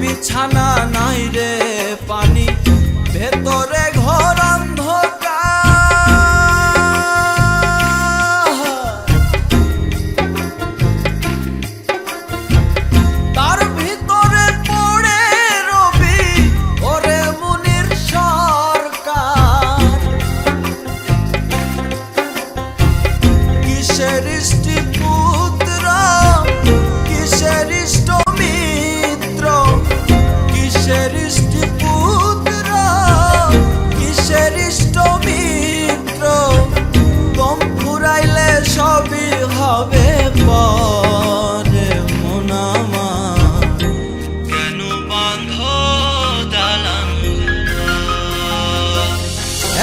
বিছানা নাই রে।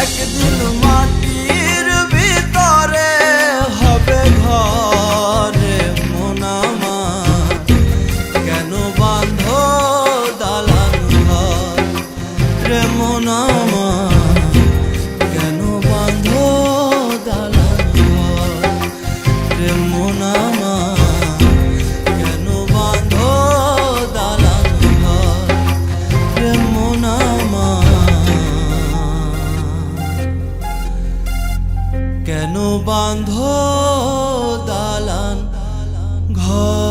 एक दिन माटी Oh.